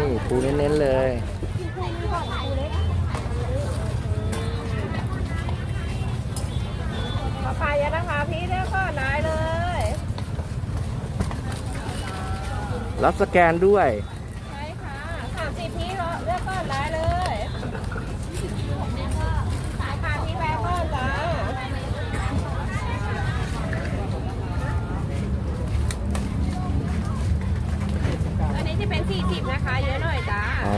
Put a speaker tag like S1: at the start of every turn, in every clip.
S1: นี่ปูเน้นๆเลย
S2: ขอปลาเยอะนะคะพี่เลือกก่อนได้เลย
S1: รับสแกนด้วย
S2: ใช่ค่ะสามสิบพี่เลือกก่อนได้เลยสายพานพี่แวะก่อนจ้าอันนี้จะ เป็นสี่สิบนะคะ เยอะหน่อยจ้า
S1: อ๋อ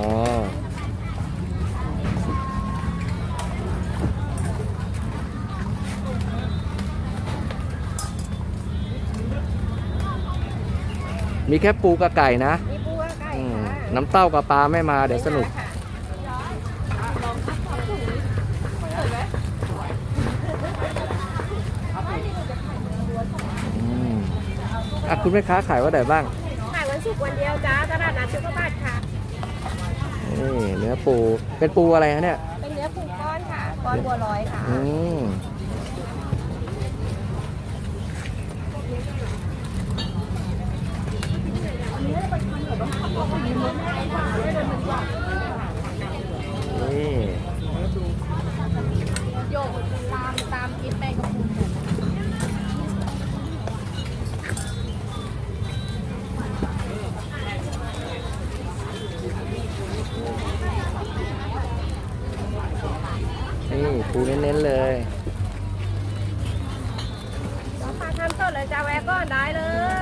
S1: มีแค่ปูกับไก่นะ
S2: มีปูกับไก่
S1: อืม
S2: ค่ะ
S1: น้ำเต้ากับปลาไม่มาเดี๋ยวสนุก
S2: ค่ะลองสักสองถุงนี้สวยไหม
S1: อืมอะคุณแม่ค้าขายว่าไหนบ้าง
S2: ขายวันศุกร์วันเดียวจ้าตลาดนัดชุกบาทค่ะ
S1: นี่เนื้อปู เป็นปูอะไรฮะเนี่ย
S2: เป็นเนื้อปูก้อนค่ะ ก้อนบัวลอยค่ะ
S1: อืมนี่
S2: โยกตามตามกินแมงกะพรุน
S1: นี่ ปูเน้นๆเลย
S2: ปลาทำสดเลยจ้าแวะก่อนได้เลย